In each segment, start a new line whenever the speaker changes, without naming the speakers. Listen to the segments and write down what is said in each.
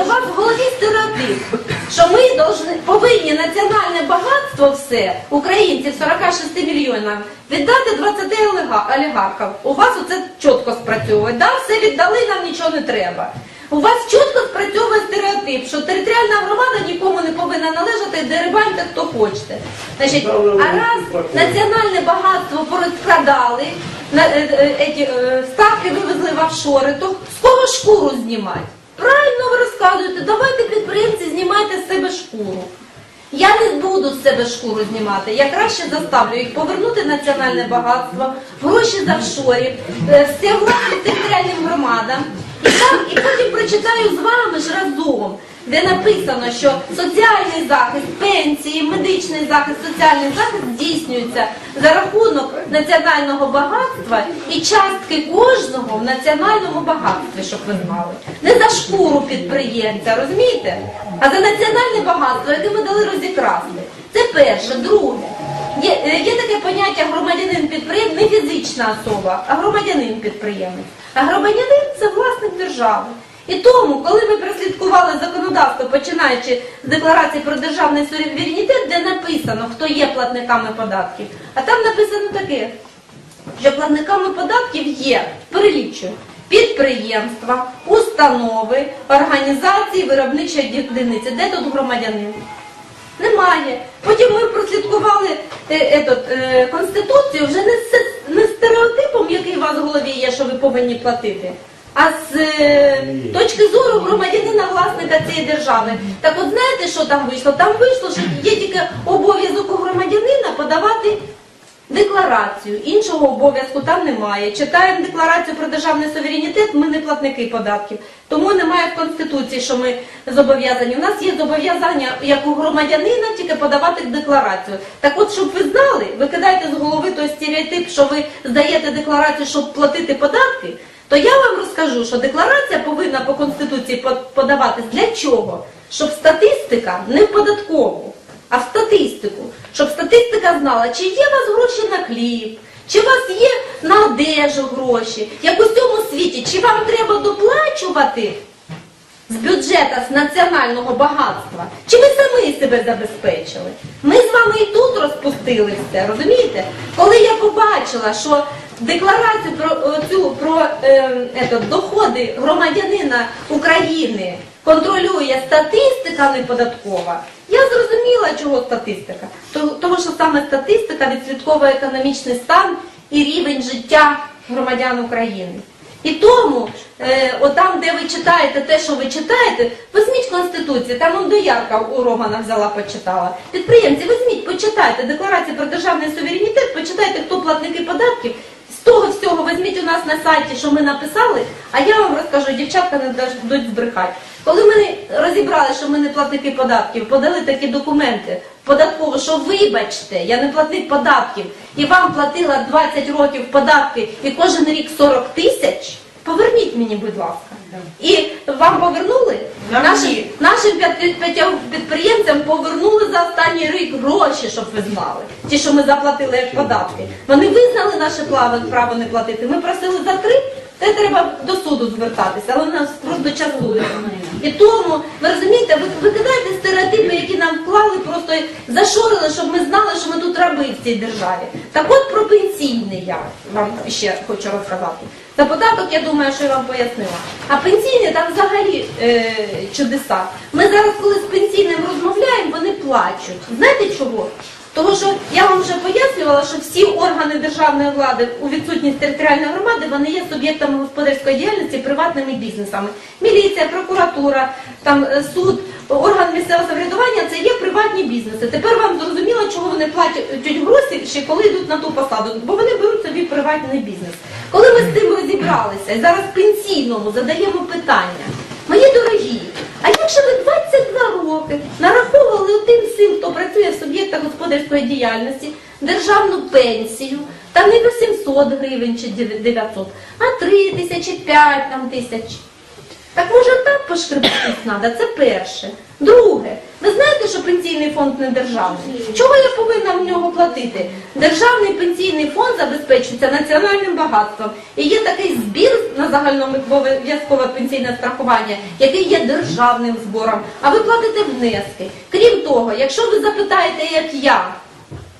У вас в голові стереотип, що ми должны- повинні національне багатство все, українців 46 мільйонів, віддати 20 оліга- олігархів. У вас оце чітко спрацьовує. Да, все віддали, нам нічого не треба. У вас чітко спрацьовує стереотип, що територіальна громада нікому не повинна належати, дерибаньте хто хочете. Значить, а раз національне багатство порозкрадали, е, е, е, ставки вивезли в офшори, то з кого шкуру знімати? Розказуєте, давайте підприємці знімайте з себе шкуру. Я не буду з себе шкуру знімати. Я краще заставлю їх повернути національне багатство, гроші з офшорів, е, все власність територіальним громадам. Там, і потім прочитаю з вами ж разом, де написано, що соціальний захист, пенсії, медичний захист, соціальний захист здійснюється за рахунок національного багатства і частки кожного в національному багатстві, щоб ви знали. Не за шкуру підприємця, розумієте? А за національне багатство, яке ми дали розікрасти. Це перше. Друге. Є, е, є таке поняття громадянин підприємець, не фізична особа, а громадянин підприємець. А громадянин це власник держави. І тому, коли ми прослідкували законодавство, починаючи з декларації про державний суверенітет, де написано, хто є платниками податків, а там написано таке, що платниками податків є, перелічую, підприємства, установи, організації, виробничої одиниці. Де тут громадянин? Немає. Потім ми прослідкували е, е, конституцію вже не з, не з стереотипом, який у вас в голові є, що ви повинні платити, а з е, точки зору громадянина власника цієї держави. Так от знаєте, що там вийшло? Там вийшло, що є тільки обов'язок у громадянина подавати декларацію. Іншого обов'язку там немає. Читаємо декларацію про державний суверенітет, ми не платники податків. Тому немає в Конституції, що ми зобов'язані. У нас є зобов'язання як у громадянина тільки подавати декларацію. Так от, щоб ви знали, ви кидаєте з голови той стереотип, що ви здаєте декларацію, щоб платити податки, то я вам розкажу, що декларація повинна по Конституції по- подаватись для чого? Щоб статистика не в податкову, а в статистику. Щоб статистика знала, чи є у вас гроші на хліб, чи у вас є на одежу гроші, як у цьому світі, чи вам треба доплачувати з бюджету, з національного багатства, чи ви самі себе забезпечили? Ми з вами і тут розпустили все, розумієте? Коли я побачила, що декларацію про цю про е, ето, доходи громадянина України контролює статистика не податкова, я зрозуміла, чого статистика. То- Тому що саме статистика відслідковує економічний стан і рівень життя громадян України. І тому, е, отам, де ви читаєте те, що ви читаєте, візьміть Конституцію, там он доярка у Романа взяла, почитала. Підприємці, візьміть, почитайте декларацію про державний суверенітет, почитайте, хто платники податків. Того всього візьміть у нас на сайті, що ми написали, а я вам розкажу, дівчатка не дадуть збрехати. Коли ми розібрали, що ми не платники податків, подали такі документи податково, що вибачте, я не платник податків, і вам платила 20 років податки і кожен рік 40 тисяч, поверніть мені, будь ласка. І вам повернули?
Нам
Нашим, нашим підприємцям повернули за останній рік гроші, щоб ви знали. Ті, що ми заплатили як податки. Вони визнали наше право, не платити. Ми просили за три, це треба до суду звертатися, але у нас просто часу немає. І тому, ви розумієте, ви, ви кидаєте стереотипи, які нам вклали, просто зашорили, щоб ми знали, що ми тут раби в цій державі. Так от про пенсійний я вам ще хочу розказати. За податок, я думаю, що я вам пояснила. А пенсійний там взагалі е, чудеса. Ми зараз, коли з пенсійним розмовляємо, вони плачуть. Знаєте чого? Тому що я вам вже пояснювала, що всі органи державної влади у відсутність територіальної громади вони є суб'єктами господарської діяльності приватними бізнесами. Міліція, прокуратура, там е, суд, орган місцевого самоврядування це є приватні бізнеси. Тепер вам зрозуміло, чого вони платять гроші, ще коли йдуть на ту посаду, бо вони беруть собі приватний бізнес. Коли ми з тим розібралися і зараз пенсійному задаємо питання, мої дорогі. А якщо ви 22 роки нараховували тим всім, хто працює в суб'єктах господарської діяльності, державну пенсію, та не 800 гривень чи 900, а 3 тисячі, 5 тисяч. Так може так пошкребтись треба, це перше. Друге, ви знаєте, що пенсійний фонд не державний? Чого я повинна в нього платити? Державний пенсійний фонд забезпечується національним багатством. І є такий збір на загальнообов'язкове пенсійне страхування, який є державним збором. А ви платите внески. Крім того, якщо ви запитаєте, як я,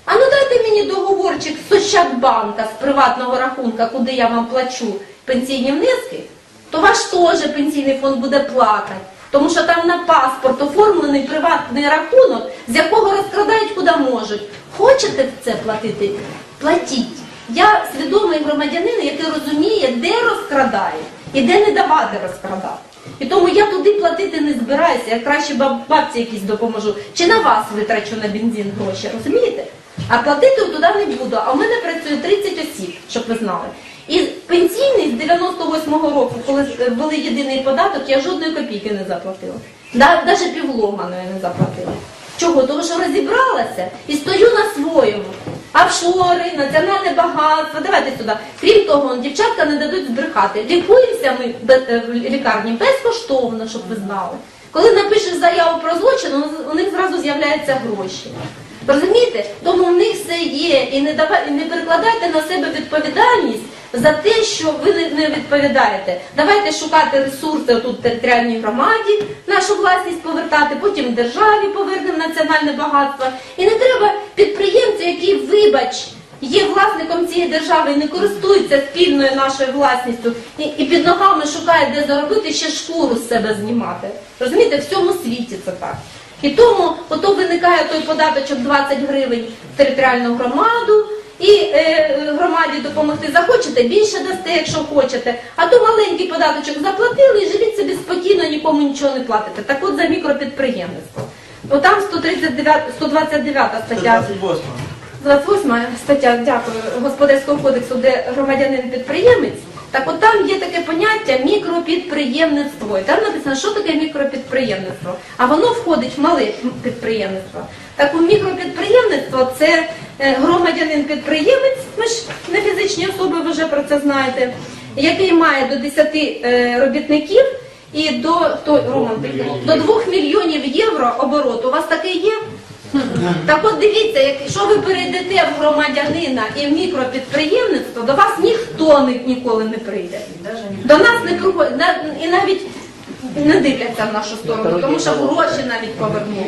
а ну дайте мені договорчик з Ощадбанка, з приватного рахунка, куди я вам плачу пенсійні внески, то ваш теж пенсійний фонд буде плакати. Тому що там на паспорт оформлений приватний рахунок, з якого розкрадають куди можуть. Хочете це платити? Платіть. Я свідомий громадянин, який розуміє, де розкрадають і де не давати розкрадати. І тому я туди платити не збираюся, я краще бабці якісь допоможу. Чи на вас витрачу на бензин гроші, розумієте? А платити туди не буду. А в мене працює 30 осіб, щоб ви знали. І пенсійний з 98-го року, коли ввели єдиний податок, я жодної копійки не заплатила. Навіть півломаної не заплатила. Чого? Тому що розібралася і стою на своєму. Офшори, національне багатство. Давайте сюди. Крім того, дівчатка не дадуть збрехати. Лікуємося ми в лікарні безкоштовно, щоб ви знали. Коли напишеш заяву про злочин, у них зразу з'являються гроші. Розумієте? Тому в них все є. І не давай, не перекладайте на себе відповідальність за те, що ви не, відповідаєте. Давайте шукати ресурси тут в територіальній громаді, нашу власність повертати, потім державі повернемо національне багатство. І не треба підприємцю, який, вибач, є власником цієї держави і не користується спільною нашою власністю, і, і під ногами шукає, де заробити, ще шкуру з себе знімати. Розумієте, в всьому світі це так. І тому ото виникає той податочок 20 гривень в територіальну громаду, і е, громаді допомогти захочете, більше дасте, якщо хочете. А то маленький податочок заплатили і живіть собі спокійно, нікому нічого не платите. Так от за мікропідприємництво. Отам 139, 129 стаття.
28.
28 стаття, дякую, Господарського кодексу, де громадянин підприємець, так от там є таке поняття мікропідприємництво. І там написано, що таке мікропідприємництво. А воно входить в мале підприємництво. Так у мікропідприємництво це е, громадянин-підприємець, ми ж не фізичні особи, ви вже про це знаєте, який має до 10 е, робітників і до, хто, Роман, до 2 мільйонів євро обороту. У вас таке є? Так от дивіться, якщо ви перейдете в громадянина і в мікропідприємництво, до вас ніхто ніколи не прийде. До нас не приходять і навіть не дивляться в нашу сторону, тому що гроші навіть повернули.